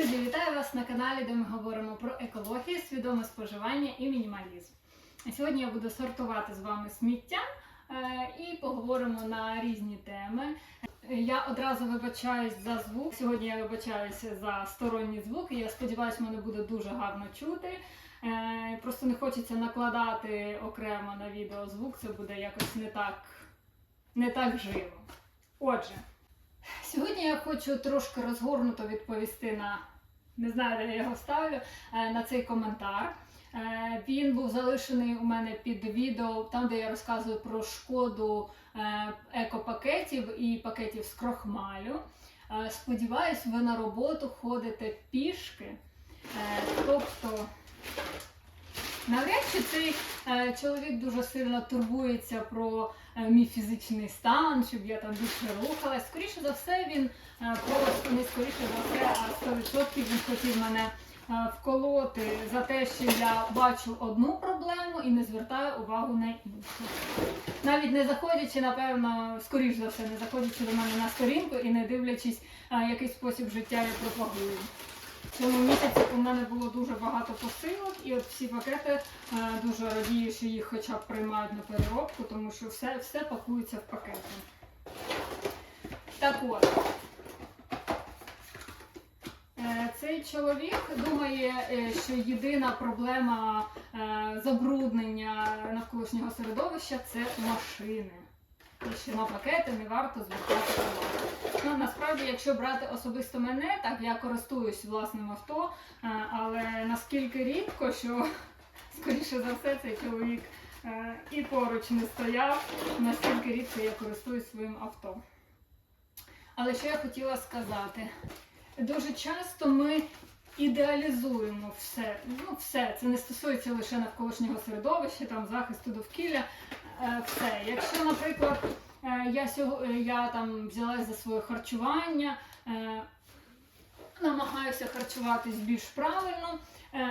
Друзі, вітаю вас на каналі, де ми говоримо про екологію, свідоме споживання і мінімалізм. Сьогодні я буду сортувати з вами сміття е, і поговоримо на різні теми. Я одразу вибачаюсь за звук. Сьогодні я вибачаюся за сторонні звуки. Я сподіваюся, мене буде дуже гарно чути. Е, Просто не хочеться накладати окремо на відео звук, це буде якось не так, не так живо. Отже, Сьогодні я хочу трошки розгорнуто відповісти на не знаю, де я його ставлю, е, на цей коментар. Е, Він був залишений у мене під відео, там де я розказую про шкоду е, екопакетів і пакетів з крохмалю. Сподіваюсь, ви на роботу ходите пішки. Тобто, навряд чи цей е, чоловік дуже сильно турбується про е, мій фізичний стан, щоб я там більше рухалась. Скоріше за все, він е, просто не скоріше за все, а 100% він хотів мене вколоти за те, що я бачу одну проблему і не звертаю увагу на іншу. Навіть не заходячи, напевно, скоріш за все, не заходячи до мене на сторінку і не дивлячись, який спосіб життя я пропагую. Цьому місяці у мене було дуже багато посилок, і от всі пакети е, дуже радію, що їх хоча б приймають на переробку, тому що все, все пакується в пакети. Так от. Е, Цей чоловік думає, е, що єдина проблема забруднення навколишнього середовища це машини. На пакети не варто звертати увагу. Ну, насправді, якщо брати особисто мене, так я користуюсь власним авто, е, але наскільки рідко, що скоріше за все цей чоловік е, і поруч не стояв, настільки рідко я користуюсь своїм авто. Але що я хотіла сказати? Дуже часто ми ідеалізуємо все. Ну, все, це не стосується лише навколишнього середовища, там захисту довкілля. Е, Все. Якщо, наприклад, е, я е, я там взялась за своє харчування, намагаюся харчуватись більш правильно.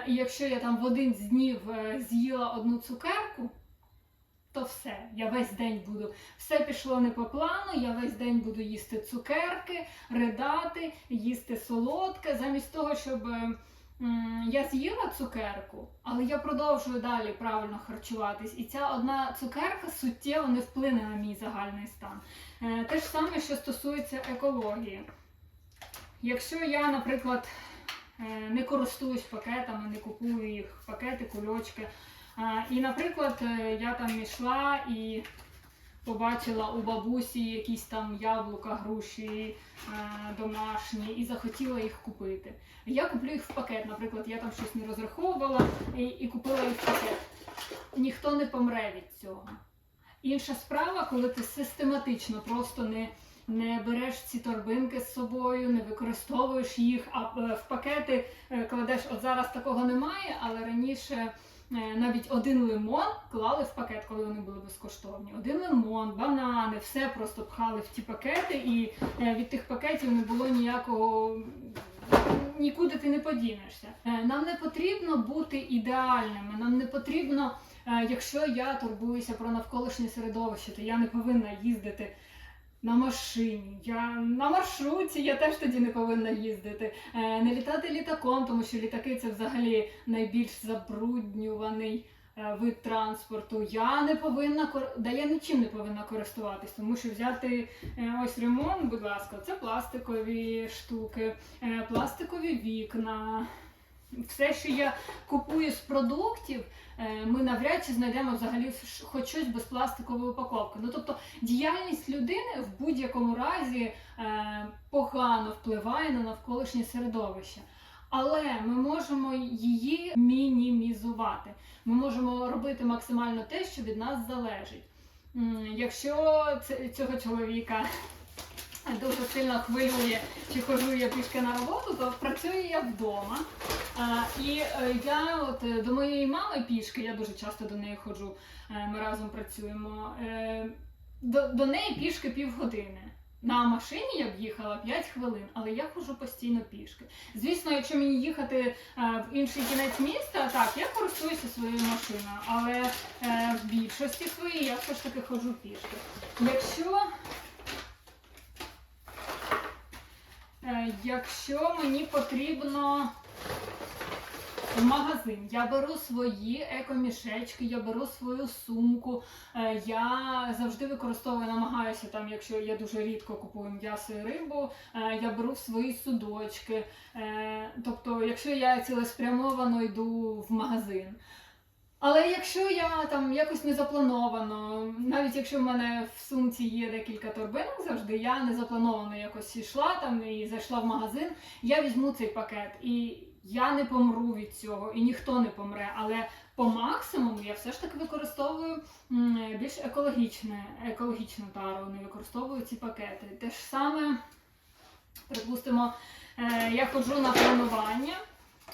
І якщо я там в один з днів з'їла одну цукерку, то все, я весь день буду. Все пішло не по плану, я весь день буду їсти цукерки, ридати, їсти солодке, замість того, щоб я з'їла цукерку, але я продовжую далі правильно харчуватись. І ця одна цукерка суттєво не вплине на мій загальний стан. Е, Те ж саме, що стосується екології. Якщо я, наприклад, е, не користуюсь пакетами, не купую їх пакети, кульочки. І, наприклад, е, я там йшла і побачила у бабусі якісь там яблука, груші е, домашні і захотіла їх купити. Я куплю їх в пакет, наприклад, я там щось не розраховувала і, і купила їх в пакет. Ніхто не помре від цього. Інша справа, коли ти систематично просто не, не береш ці торбинки з собою, не використовуєш їх, а е, в пакети е, кладеш, от зараз такого немає, але раніше навіть один лимон клали в пакет, коли вони були безкоштовні. Один лимон, банани, все просто пхали в ті пакети, і е, від тих пакетів не було ніякого. Нікуди ти не подінешся. Е, Нам не потрібно бути ідеальними. Нам не потрібно, е, якщо я турбуюся про навколишнє середовище, то я не повинна їздити на машині. Я на маршруті я теж тоді не повинна їздити. Е, Не літати літаком, тому що літаки це взагалі найбільш забруднюваний е, вид транспорту. Я не повинна да я нічим не повинна користуватись, тому що взяти е, ось ремонт, будь ласка, це пластикові штуки, пластикові вікна. Все, що я купую з продуктів, ми навряд чи знайдемо взагалі хоч щось без пластикової упаковки. Ну тобто діяльність людини в будь-якому разі е, погано впливає на навколишнє середовище. Але ми можемо її мінімізувати. Ми можемо робити максимально те, що від нас залежить. Якщо цього чоловіка дуже сильно хвилює, чи хожу я пішки на роботу, то працюю я вдома. А, і е, я от е, до моєї мами пішки, я дуже часто до неї ходжу, е, ми разом працюємо. До, до неї пішки півгодини. На машині я б їхала 5 хвилин, але я ходжу постійно пішки. Звісно, якщо мені їхати в інший кінець міста, так, я користуюся своєю машиною, але в більшості своїй я все ж таки ходжу пішки. Якщо Е, Якщо мені потрібно в магазин, я беру свої екомішечки, я беру свою сумку. Е, Я завжди використовую, намагаюся там, якщо я дуже рідко купую м'ясо і рибу, е, я беру свої судочки. Е, Тобто, якщо я цілеспрямовано йду в магазин. Але якщо я там якось не заплановано, навіть якщо в мене в сумці є декілька торбинок завжди, я не заплановано якось йшла там і зайшла в магазин, я візьму цей пакет. І я не помру від цього, і ніхто не помре. Але по максимуму я все ж таки використовую більш екологічне, екологічну тару, не використовую ці пакети. Те ж саме, припустимо, е, я ходжу на тренування,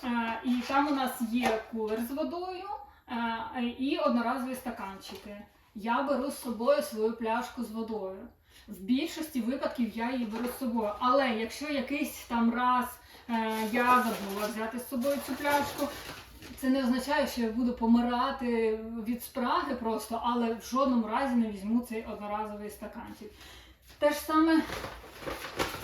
е, і там у нас є кулер з водою. Е, і одноразові стаканчики. Я беру з собою свою пляшку з водою. В більшості випадків я її беру з собою. Але якщо якийсь там раз е, я забула взяти з собою цю пляшку, це не означає, що я буду помирати від спраги просто, але в жодному разі не візьму цей одноразовий стаканчик. Те ж саме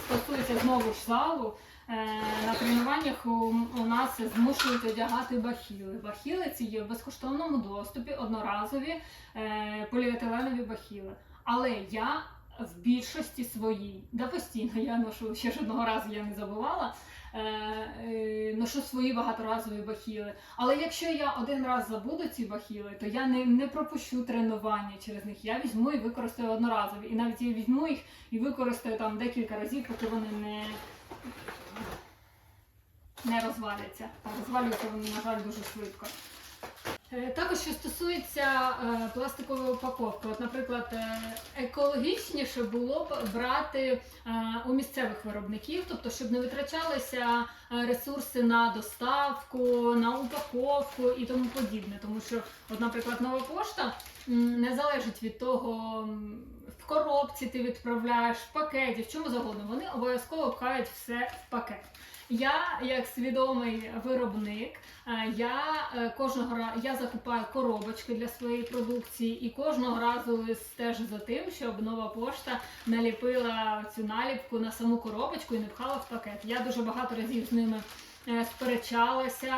стосується знову ж залу. Е, На тренуваннях у, нас змушують одягати бахіли. Бахіли ці є в безкоштовному доступі, одноразові е, поліетиленові бахіли. Але я в більшості своїй, да постійно я ношу, ще жодного разу я не забувала, е, ношу свої багаторазові бахіли. Але якщо я один раз забуду ці бахіли, то я не, не пропущу тренування через них. Я візьму і використаю одноразові. І навіть я візьму їх і використаю там декілька разів, поки вони не не розваляться. Розвалюються вони, на жаль, дуже швидко. Е, Також, що стосується е, пластикової упаковки, от, наприклад, е, екологічніше було б брати у місцевих виробників, тобто, щоб не витрачалися ресурси на доставку, на упаковку і тому подібне. Тому що, от, наприклад, нова пошта не залежить від того, коробці ти відправляєш, в пакеті, в чому завгодно. Вони обов'язково пхають все в пакет. Я, як свідомий виробник, е, я е, кожного я закупаю коробочки для своєї продукції і кожного разу стежу за тим, щоб нова пошта наліпила цю наліпку на саму коробочку і не пхала в пакет. Я дуже багато разів з ними е, сперечалася,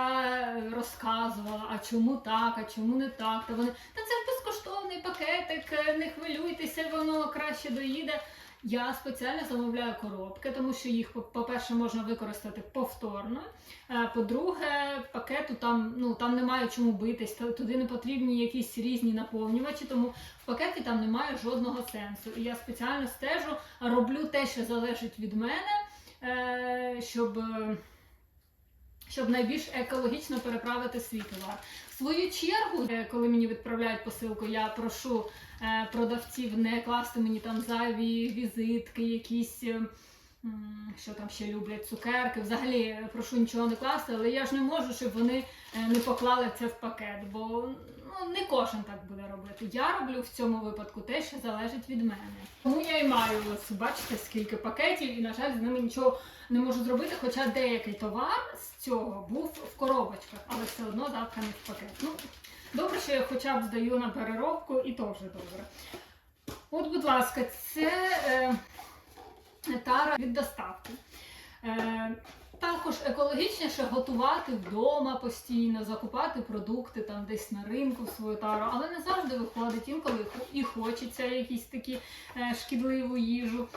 розказувала, а чому так, а чому не так. Та вони та це ж безкоштовний пакетик, е, не хвилюйтеся, воно краще доїде. Я спеціально замовляю коробки, тому що їх, по- по-перше, можна використати повторно. Е, По-друге, пакету там, ну, там немає чому битись, туди не потрібні якісь різні наповнювачі, тому в пакеті там немає жодного сенсу. І я спеціально стежу, роблю те, що залежить від мене, е, щоб. Щоб найбільш екологічно переправити свій товар. В свою чергу, е, коли мені відправляють посилку, я прошу е, продавців не класти мені там зайві візитки, якісь. е, Що там ще люблять, цукерки. Взагалі прошу нічого не класти, але я ж не можу, щоб вони не поклали це в пакет, бо ну, не кожен так буде робити. Я роблю в цьому випадку те, що залежить від мене. Тому я і маю ось, бачите, скільки пакетів, і, на жаль, з ними нічого не можу зробити, хоча деякий товар з цього був в коробочках, але все одно запханий в пакет. Ну, добре, що я хоча б здаю на переробку, і то вже добре. От, будь ласка, це е, тара від доставки. Е, також екологічніше готувати вдома постійно, закупати продукти там десь на ринку в свою тару, але не завжди виходить інколи і хочеться якісь такі е, шкідливу їжу.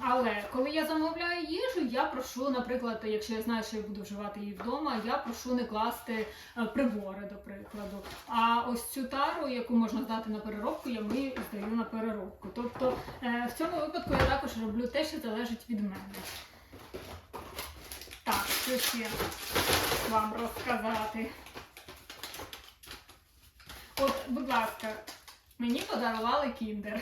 Але коли я замовляю їжу, я прошу, наприклад, якщо я знаю, що я буду вживати її вдома, я прошу не класти е, прибори, до прикладу. А ось цю тару, яку можна здати на переробку, я ми здаю на переробку. Тобто е, в цьому випадку я також роблю те, що залежить від мене. Так, що ще вам розказати? От, будь ласка, мені подарували кіндер.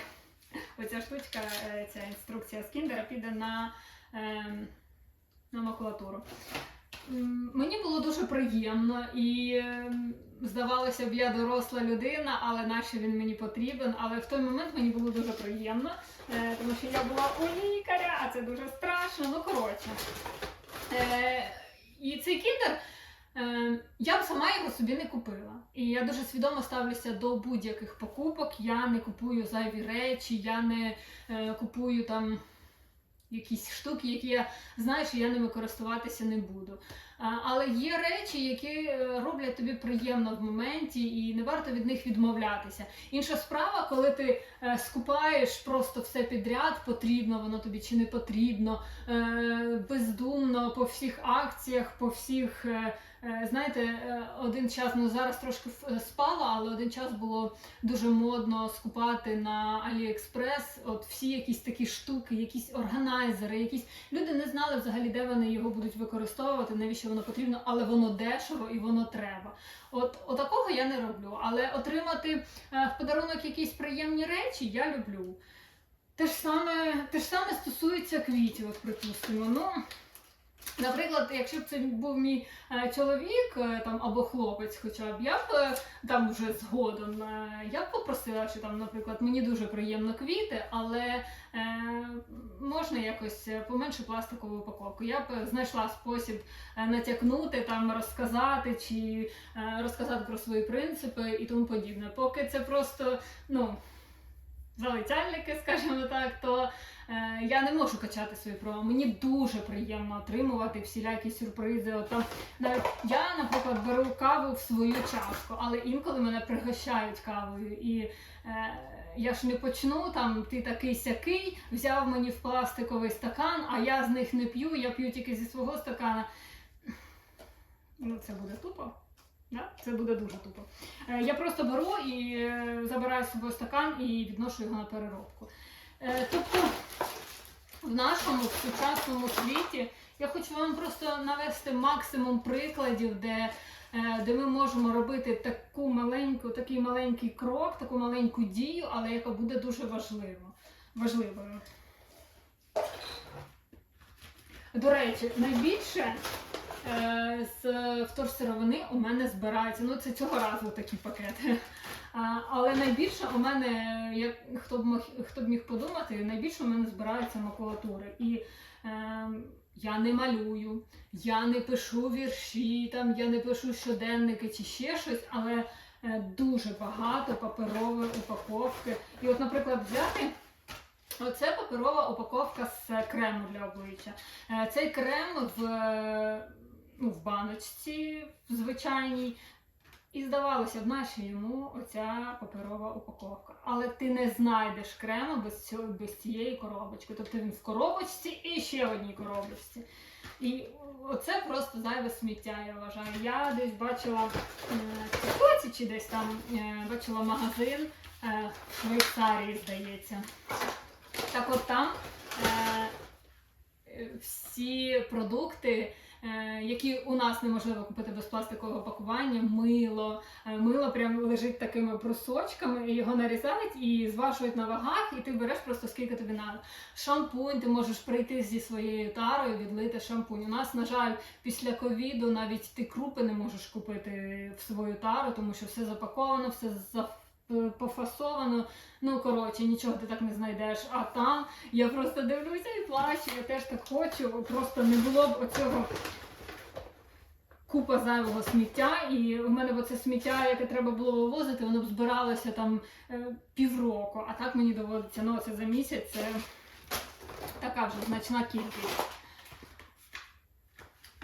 Оця штучка, е, ця інструкція з кіндера піде на, ем, на макулатуру. Мені було дуже приємно і ем, здавалося б, я доросла людина, але нащо він мені потрібен. Але в той момент мені було дуже приємно, е, тому що я була у лікаря, а це дуже страшно. Ну коротше. Е, і цей кіндер. Е, я б сама його собі не купила. І я дуже свідомо ставлюся до будь-яких покупок. Я не купую зайві речі, я не е, купую там якісь штуки, які я знаю, що я ними користуватися не буду. Але є речі, які е, роблять тобі приємно в моменті, і не варто від них відмовлятися. Інша справа, коли ти е, скупаєш просто все підряд, потрібно воно тобі чи не потрібно, е, бездумно по всіх акціях, по всіх. Е, е, Знаєте, е, один час, ну зараз трошки ф- спало, але один час було дуже модно скупати на AliExpress от всі якісь такі штуки, якісь органайзери, якісь люди не знали взагалі, де вони його будуть використовувати, навіщо воно потрібно, але воно дешево і воно треба. От, от такого я не роблю. Але отримати е, в подарунок якісь приємні речі я люблю. Те ж саме, те ж саме стосується квітів, припустимо. Ну, Наприклад, якщо б це був мій е, чоловік е, там або хлопець, хоча б я б е, там вже згодом, я б попросила, що там, наприклад, мені дуже приємно квіти, але е, можна якось поменше пластикову упаковку. Я б знайшла спосіб натякнути, там розказати чи е, розказати про свої принципи і тому подібне. Поки це просто ну. Залицяльники, скажімо так, то е, я не можу качати свої права. Мені дуже приємно отримувати всілякі сюрпризи. От там навіть я, наприклад, беру каву в свою чашку, але інколи мене пригощають кавою. І е, я ж не почну там, ти такий сякий, взяв мені в пластиковий стакан, а я з них не п'ю, я п'ю тільки зі свого стакана. Ну, це буде тупо. Да? Це буде дуже тупо. Е, Я просто беру і е, забираю з собою стакан і відношу його на переробку. Е, Тобто в нашому сучасному світі я хочу вам просто навести максимум прикладів, де, де ми можемо робити таку маленьку, такий маленький крок, таку маленьку дію, але яка буде дуже важливо, важливою. До речі, найбільше з вторсировини у мене збирається. Ну, це цього разу такі пакети. Але найбільше у мене, як хто б міг, хто б міг подумати, найбільше у мене збирається макулатури. І е, я не малюю, я не пишу вірші, там я не пишу щоденники чи ще щось, але е, дуже багато паперової упаковки. І от, наприклад, взяти. Оце паперова упаковка з крему для обличчя. Е, Цей крем в, е, ну, в баночці в звичайній. І здавалося б, наша йому оця паперова упаковка. Але ти не знайдеш крему без, цього, без цієї коробочки. Тобто він в коробочці і ще в одній коробочці. І оце просто зайве сміття, я вважаю. Я десь бачила е, в чи десь там е, бачила магазин е, в Швейцарії, здається. Так от там всі продукти, які у нас неможливо купити без пластикового пакування, мило. Е, мило прям лежить такими брусочками, його нарізають і зважують на вагах, і ти береш просто скільки тобі треба. Шампунь, ти можеш прийти зі своєю тарою, відлити шампунь. У нас, на жаль, після ковіду навіть ти крупи не можеш купити в свою тару, тому що все запаковано, все за. Пофасовано, ну коротше, нічого ти так не знайдеш. А там я просто дивлюся і плачу, я теж так хочу. Просто не було б оцього купа зайвого сміття, і у мене б оце сміття, яке треба було вивозити, воно б збиралося там е, півроку. А так мені доводиться, ну це за місяць, це така вже значна кількість.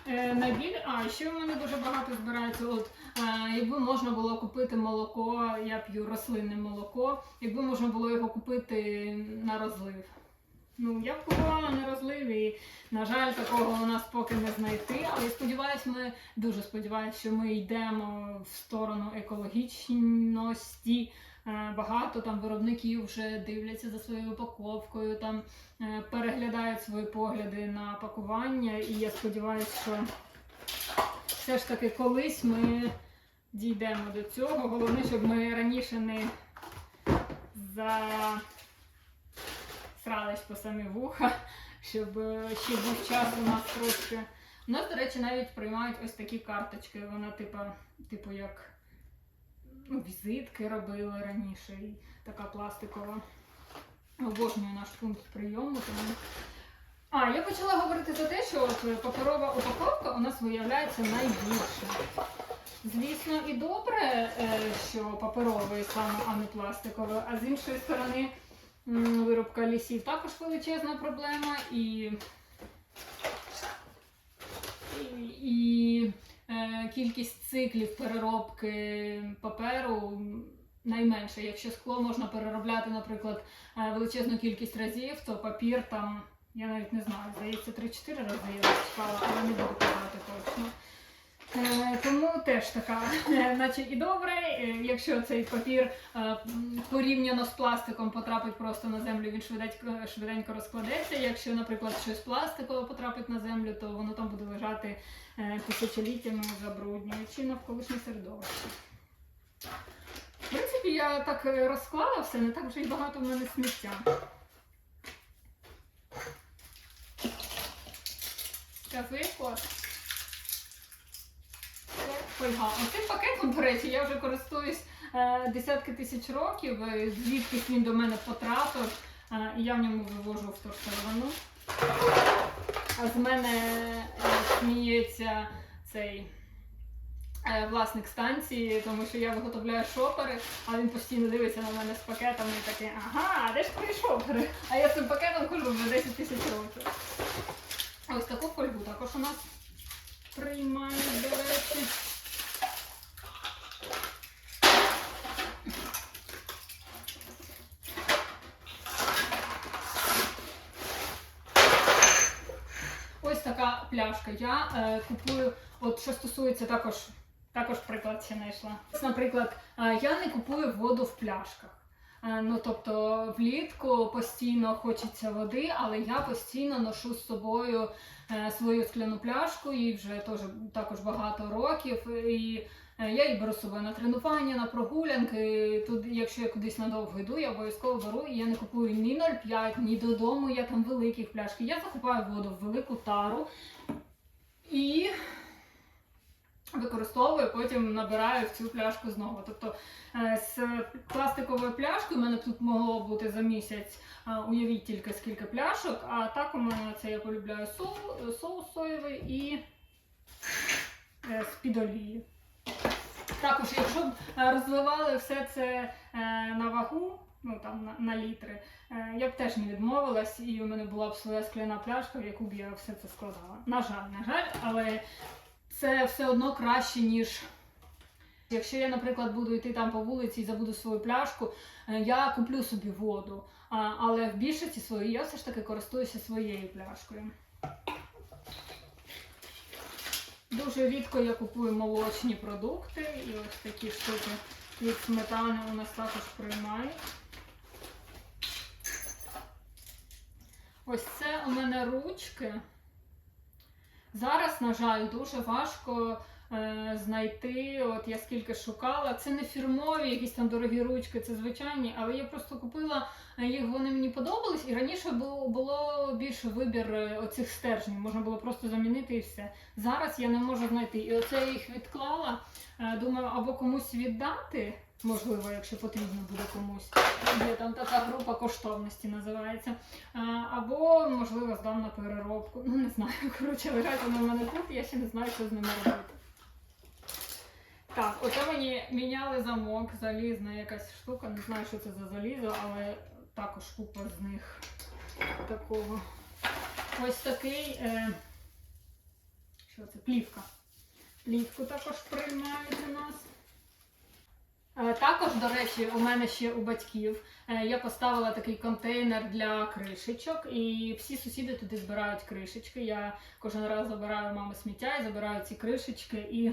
Е, Найбіль, а ще в мене дуже багато збирається. От е, якби можна було купити молоко, я п'ю рослинне молоко, якби можна було його купити на розлив. Ну, я б купувала на розлив і, на жаль, такого у нас поки не знайти. Але сподіваюсь, ми дуже сподіваюся, що ми йдемо в сторону екологічності. Е, Багато там виробників вже дивляться за своєю упаковкою, там е, переглядають свої погляди на пакування. І я сподіваюся, що все ж таки колись ми дійдемо до цього. Головне, щоб ми раніше не засрались по самі вуха, щоб е, ще був час у нас трошки. У нас, до речі, навіть приймають ось такі карточки. Вона типа, типу як візитки робили раніше, і така пластикова. Обожнюю наш пункт прийому. Тому... А, я почала говорити за те, що от е, паперова упаковка у нас виявляється найбільше. Звісно, і добре, е, що паперовий саме, а не пластиковий, а з іншої сторони, виробка лісів також величезна проблема і, і, кількість циклів переробки паперу найменше. Якщо скло можна переробляти, наприклад, е, величезну кількість разів, то папір там, я навіть не знаю, здається, 3-4 рази я розчіпала, але не буду казати точно. Е, Тому теж така, е, наче і добре, е, якщо цей папір порівняно з пластиком потрапить просто на землю, він швиденько, розкладеться. Якщо, наприклад, щось пластикове потрапить на землю, то воно там буде лежати тисячоліттями, забруднюючи навколишнє середовище. В принципі, я так розклала все, не так вже й багато в мене сміття. Казує кот. Це фольга. Оцим пакетом, до речі, я вже користуюсь е, десятки тисяч років, е, звідкись він до мене потрапив, е, я в ньому вивожу вторсировину. А з мене е, сміється цей е, власник станції, тому що я виготовляю шопери, а він постійно дивиться на мене з пакетами і такий, ага, де ж твої шопери? А я з цим пакетом хожу вже 10 тисяч років. Ось таку фольгу також у нас приймають, до речі. Ось така пляшка. Я е, купую, от що стосується також, також приклад ще знайшла. Наприклад, е, я не купую воду в пляшках. Е, Ну, тобто влітку постійно хочеться води, але я постійно ношу з собою е, свою скляну пляшку, їй вже теж також багато років. І я її беру з собою на тренування, на прогулянки. Тут, якщо я кудись надовго йду, я обов'язково беру і я не купую ні 0,5, ні додому, я там великих пляшки. Я закупаю воду в велику тару і використовую, потім набираю в цю пляшку знову. Тобто е, з пластиковою пляшкою у мене тут могло бути за місяць, е, уявіть тільки скільки пляшок, а так у мене це я полюбляю соус, соус соєвий і е, з-під олії. Також, якщо б е, розливали все це е, на вагу, ну там на, на літри, е, я б теж не відмовилась, і у мене була б своя скляна пляшка, в яку б я все це складала. На жаль, на жаль, але це все одно краще, ніж. Якщо я, наприклад, буду йти там по вулиці і забуду свою пляшку, я куплю собі воду. Але в більшості своїй я все ж таки користуюся своєю пляшкою. Дуже рідко я купую молочні продукти і ось такі штуки від сметани у нас також приймають. Ось це у мене ручки. Зараз, на жаль, дуже важко е, знайти. От я скільки шукала. Це не фірмові, якісь там дорогі ручки, це звичайні, але я просто купила вони мені подобались, і раніше було, було більше вибір е, оцих стержнів. Можна було просто замінити і все. Зараз я не можу знайти. І оце я їх відклала. Е, думаю, або комусь віддати. Можливо, якщо потрібно буде комусь. Є там така група коштовності називається. Або, можливо, здам на переробку. Ну, не знаю. Коротше, лежать вони в мене тут, я ще не знаю, що з ними робити. Так, оце мені міняли замок, залізна якась штука. Не знаю, що це за залізо, але також купа з них такого. Ось такий. Е... Що це? Плівка. Плівку також приймають у нас. Е, Також, до речі, у мене ще у батьків е, я поставила такий контейнер для кришечок, і всі сусіди туди збирають кришечки. Я кожен раз забираю мами сміття і забираю ці кришечки. І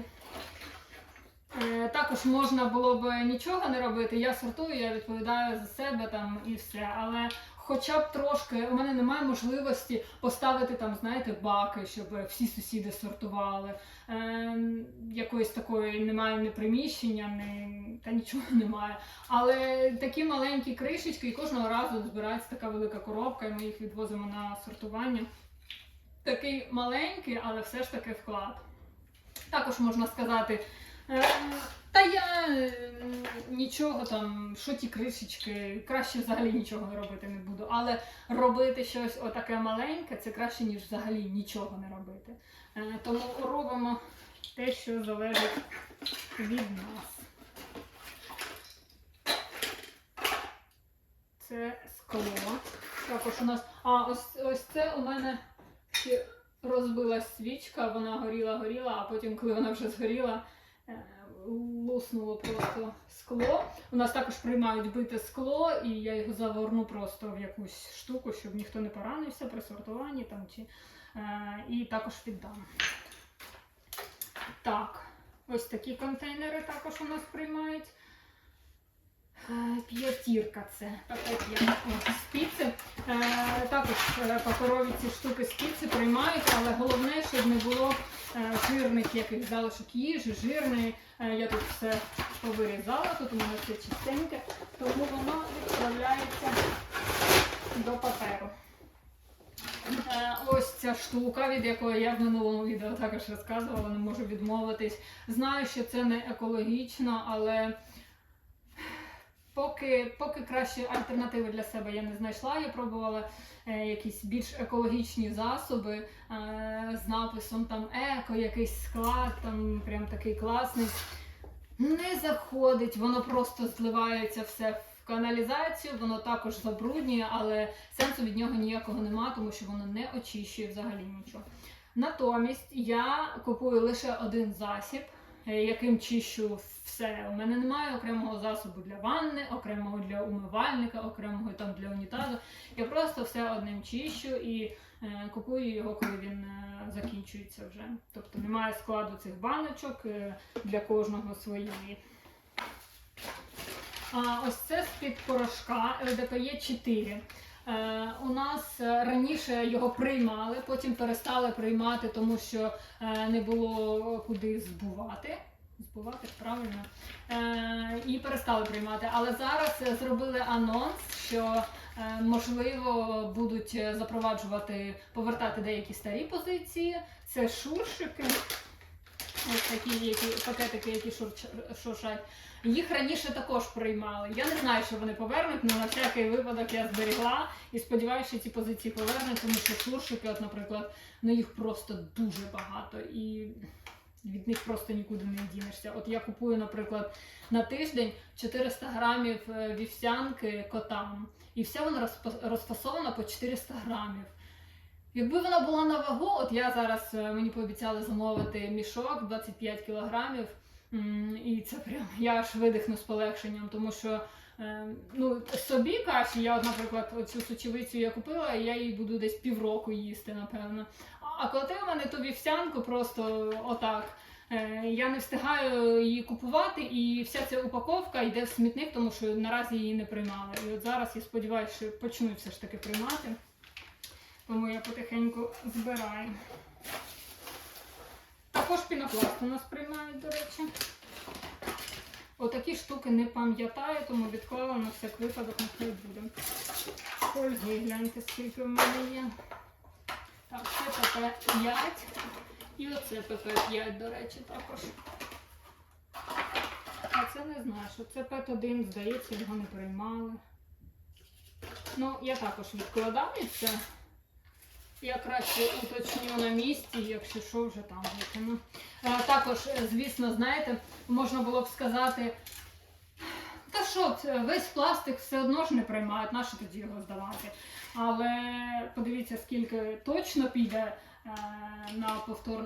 також можна було б нічого не робити. Я сортую, я відповідаю за себе там і все. Але хоча б трошки у мене немає можливості поставити там, знаєте, баки, щоб всі сусіди сортували. Е, якоїсь такої немає ні приміщення, ні, та нічого немає. Але такі маленькі кришечки, і кожного разу збирається така велика коробка, і ми їх відвозимо на сортування. Такий маленький, але все ж таки вклад. Також можна сказати. Е, Та я е, нічого там, що ті кришечки, краще взагалі нічого не робити не буду. Але робити щось отаке маленьке, це краще, ніж взагалі нічого не робити. Е, Тому робимо те, що залежить від нас. Це скло. Також у нас. А ось ось це у мене розбилась свічка, вона горіла, горіла, а потім, коли вона вже згоріла, луснуло просто скло. У нас також приймають бите скло, і я його заверну просто в якусь штуку, щоб ніхто не поранився при сортуванні там чи. е, І також віддам. Так, ось такі контейнери також у нас приймають. Е, П'ятірка це. Спіци. Е, також е, паперові ці штуки спіци приймають, але головне, щоб не було жирних яких залишок їжі, жирної. Я тут все повирізала, тут у мене все чистеньке, тому воно відправляється до паперу. Ось ця штука, від якої я в минулому відео також розказувала, не можу відмовитись. Знаю, що це не екологічно, але поки, поки краще альтернативи для себе я не знайшла. Я пробувала е, якісь більш екологічні засоби е, з написом там еко, якийсь склад, там прям такий класний. Не заходить, воно просто зливається все в каналізацію, воно також забруднює, але сенсу від нього ніякого нема, тому що воно не очищує взагалі нічого. Натомість я купую лише один засіб, яким чищу все. У мене немає окремого засобу для ванни, окремого для умивальника, окремого там для унітазу. Я просто все одним чищу і е, купую його, коли він е, закінчується вже. Тобто немає складу цих баночок е, для кожного своєї. А ось це з-під порошка ЛДПЄ 4. Е, у нас е, раніше його приймали, потім перестали приймати, тому що е, не було куди збувати. Збувати правильно. І перестали приймати. Але зараз зробили анонс, що можливо будуть запроваджувати, повертати деякі старі позиції. Це шуршики. Ось такі які, пакетики, які шуршать. Їх раніше також приймали. Я не знаю, що вони повернуть, але на всякий випадок я зберігла і сподіваюся, що ці позиції повернуть, тому що шуршики, от, наприклад, ну їх просто дуже багато і від них просто нікуди не дінешся. От я купую, наприклад, на тиждень 400 грамів е, вівсянки котам, і вся вона розфасована по 400 грамів. Якби вона була на вагу, от я зараз е, мені пообіцяли замовити мішок 25 кілограмів. І це прям я аж видихну з полегшенням, тому що е, ну, собі каші, я, наприклад, оцю сочевицю я купила, і я її буду десь півроку їсти, напевно. А- коли в мене ту вівсянку просто отак. е, Я не встигаю її купувати, і вся ця упаковка йде в смітник, тому що наразі її не приймали. І от зараз я сподіваюся, що почнуть все ж таки приймати. Тому я потихеньку збираю. Також пінопласт у нас приймають, до речі. Отакі штуки не пам'ятаю, тому відклала на всяк випадок, нехай буде. Фольги, гляньте, скільки в мене є. Так, це ПП5. І оце ПП5, до речі, також. А це не знаю, що це ПЕТ-1, здається, його не приймали. Ну, я також відкладаю це. Я краще уточню на місці, якщо що, вже там викину. Е, також, е, звісно, знаєте, можна було б сказати, та що, весь пластик все одно ж не приймають, нащо тоді його здавати. Але подивіться, скільки точно піде е, на повтор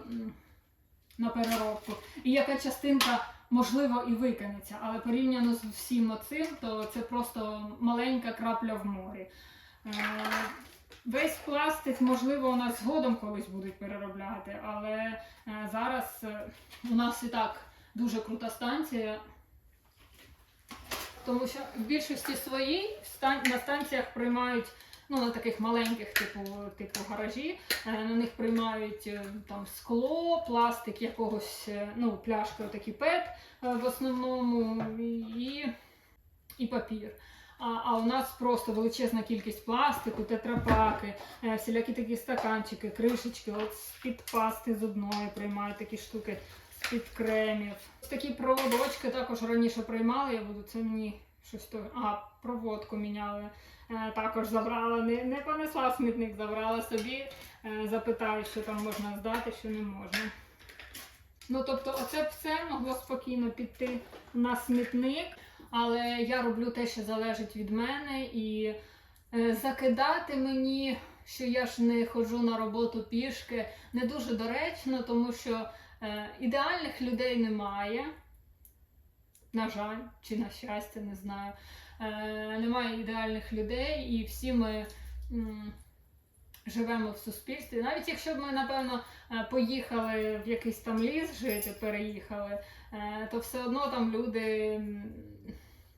на переробку. І яка частинка, можливо, і викинеться. Але порівняно з всім оцим, то це просто маленька крапля в морі. Весь пластик, можливо, у нас згодом колись будуть переробляти, але е, зараз е, у нас і так дуже крута станція. Тому що в більшості своїй на станціях приймають, ну на таких маленьких, типу, типу гаражі, е, на них приймають там скло, пластик якогось, ну, пляшки, отакі пет в основному, і, і папір. А, у нас просто величезна кількість пластику, тетрапаки, е, всілякі такі стаканчики, кришечки, от з-під пасти зубної приймають такі штуки, з-під кремів. Такі проводочки також раніше приймали, я буду це мені щось то. А, проводку міняли. Е, також забрала, не, не понесла смітник, забрала собі, е, запитаю, що там можна здати, що не можна. Ну, тобто, оце все могло спокійно піти на смітник. Але я роблю те, що залежить від мене, і Е, Закидати мені, що я ж не ходжу на роботу пішки, не дуже доречно, тому що е, ідеальних людей немає. На жаль, чи на щастя, не знаю. Е, немає ідеальних людей, і всі ми живемо в суспільстві. Навіть якщо б ми, напевно, поїхали в якийсь там ліс жити, переїхали, то все одно там люди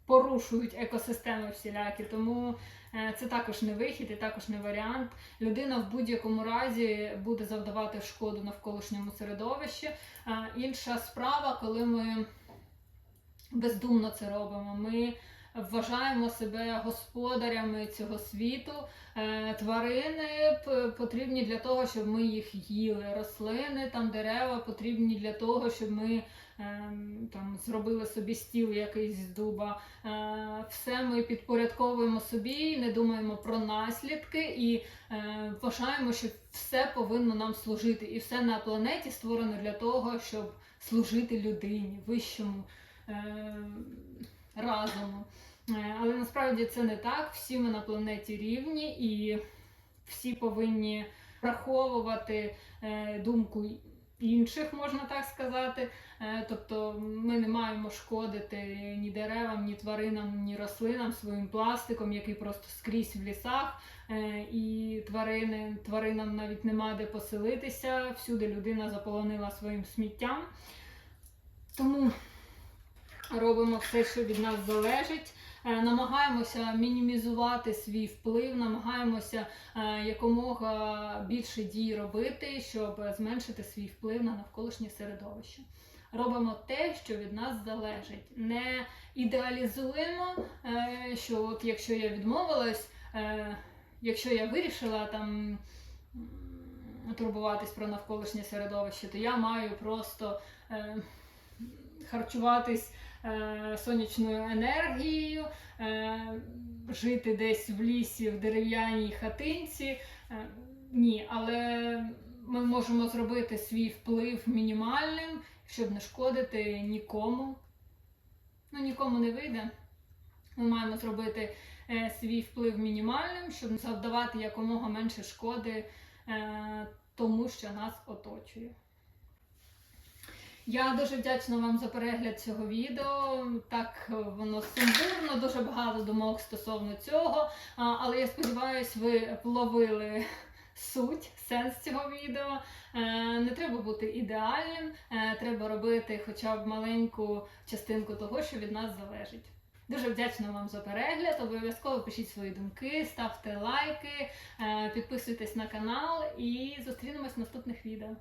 порушують екосистеми всілякі. Тому е, це також не вихід і також не варіант. Людина в будь-якому разі буде завдавати шкоду навколишньому середовищі. Е, Інша справа, коли ми бездумно це робимо. Ми вважаємо себе господарями цього світу. Е, Тварини потрібні для того, щоб ми їх їли. Рослини, там дерева потрібні для того, щоб ми там зробили собі стіл якийсь з дуба. Е, Все ми підпорядковуємо собі, не думаємо про наслідки і е, вважаємо, що все повинно нам служити. І все на планеті створено для того, щоб служити людині, вищому е, разуму. Але насправді це не так. Всі ми на планеті рівні і всі повинні враховувати думку інших, можна так сказати. Е, Тобто ми не маємо шкодити ні деревам, ні тваринам, ні рослинам своїм пластиком, який просто скрізь в лісах. Е, І тварини, тваринам навіть нема де поселитися. Всюди людина заполонила своїм сміттям. Тому робимо все, що від нас залежить. Е, Намагаємося мінімізувати свій вплив, намагаємося е, якомога більше дій робити, щоб зменшити свій вплив на навколишнє середовище. Робимо те, що від нас залежить. Не ідеалізуємо, е, що от якщо я відмовилась, якщо я вирішила там турбуватись про навколишнє середовище, то я маю просто харчуватись сонячною енергією, е, жити десь в лісі, в дерев'яній хатинці. Е, ні, але ми можемо зробити свій вплив мінімальним, щоб не шкодити нікому. Ну, нікому не вийде. Ми маємо зробити е, свій вплив мінімальним, щоб завдавати якомога менше шкоди е, тому, що нас оточує. Я дуже вдячна вам за перегляд цього відео. Так е, воно сумбурно, дуже багато думок стосовно цього. Але я сподіваюся, ви вловили суть, сенс цього відео. Е, Не треба бути ідеальним, е, треба робити хоча б маленьку частинку того, що від нас залежить. Дуже вдячна вам за перегляд. Обов'язково пишіть свої думки, ставте лайки, підписуйтесь на канал і зустрінемось в наступних відео.